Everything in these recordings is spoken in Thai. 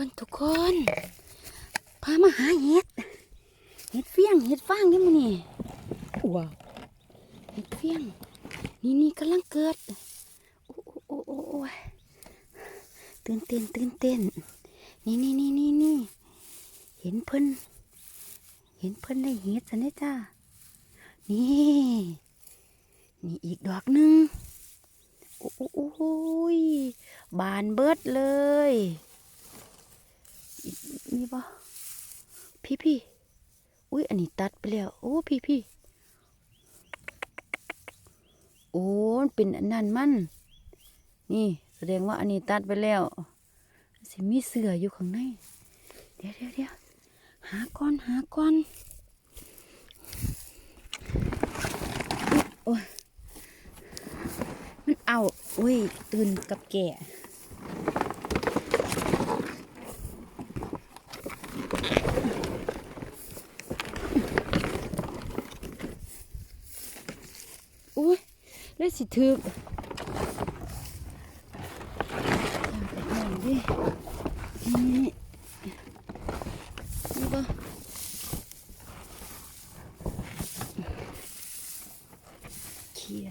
คนทุกคนพามาหาเห็ดเห็ดเฟี้ยงเห็ดฟางนี่มันนี่ว้าวเห็ดเฟี้ยง นี่นี่กำลังเกิดโอ้โอ้โอ้โอ้ยตื่นเต้นตื่นเต้นนี่นี่นี่นี่นี่เห็นเพิ่นเห็นเพิ่นได้เห็ดสันได้จ้านี่นี่อีกดอกหนึ่งโอ้โอ้โอ้โอ้ยบานเบิดเลย อีกมีบ่พี่พี่อุ้ยอันนี้ตัดไปแล้วโอ้พี่พี่โอ้มันเป็นอันนั้นมัน นี่แสดงว่าอันนี้ตัดไปแล้วสิมีเสืออยู่ข้างใน เดี๋ยวเดี๋ยวเดี๋ยวหาก้อนหาก้อนโอ้ยมันเอาอุ้ยตื่นกับแก่ อุ้ยเลยสิถึกเอดินี่นี่ก็เคลีย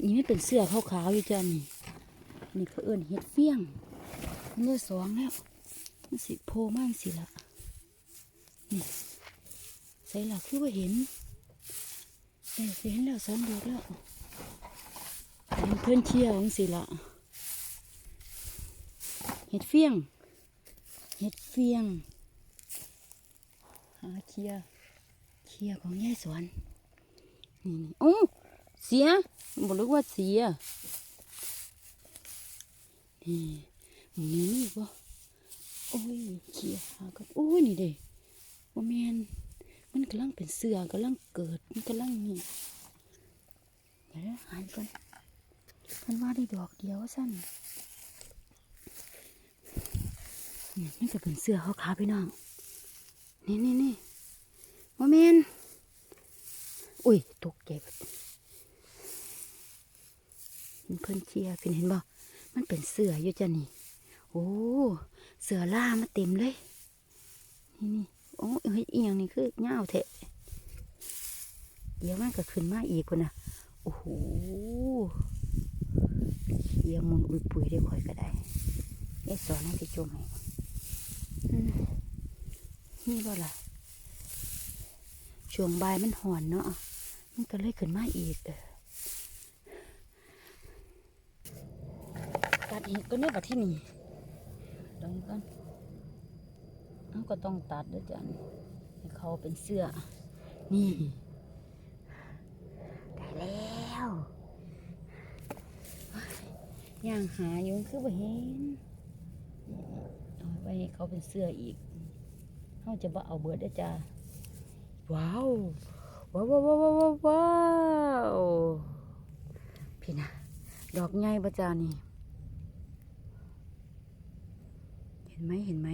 นี่ไม่เป็นเสื้อขาวๆอยู่จ้ะนี่ นี่เขาเอื่นเห็ดเฟี้ยงมันได้สองแล้วมันสิโพมากสิละนี่ใส่หลักคือว่าเห็น เอ้ยเห็นแล้วสองดอกแล้วเห็นเพื่อนเชี่ยวจังสิละเห็ดเฟี้ยง เห็ดเฟี้ยงหาเคลียร์เคลียร์ของยายสวนนี่นี่โอ้เสียบอกเลยว่าเสียนี่นี่บ่โอ้ยเขียหากับโอ้ยนี่เด้บ่แม่น มันกำลังเป็นเสือกำลังเกิด มันกำลังนี่เดี๋ยวหานก่อนมันว่าได้ดอกเดียวสั้นนี่มันก็เป็นเสือเขาขาพี่น้อง นี่นี่นี่บ่แม่นอุ้ยตกใจเบิดเห็นเพิ่นเชียร์เพิ่เห็นบ่มันเป็นเสืออยู่จ้ะนี่ โอ้ เสือล่ามาเต็มเลย นี่นี่ โอ้เฮ้ยเอียงนี่คือเงาเทะเดี๋ยวมันก็ขึ้นมาอีกคนนะโอ้โหเอียงมุนอุยปุยได้ค่อยก็ได้ไอ้สอนให้ที่จมให้นี่บ่ล่ะช่วงบ่ายมันห่อนเนาะมันก็เลยขึ้นมาอีกเออตัดอีกก็เนี่ยบัดที่นี่ตรงกันเอา ก็ต้องตัดด้วยจ้ะนี่ให้เขาเป็นเสื้อ นี่ได้แล้วย่างหาอยู่คือบ่เห็นเอาไปให้เขาเป็นเสื้ออีกเขาจะบ่เอาเบิดได้จ้าว้าว ว้าวว้าวว้าวว้าวว้าวพี่นะดอกใหญ่ประจานี่ เห็นไหมเห็นไหม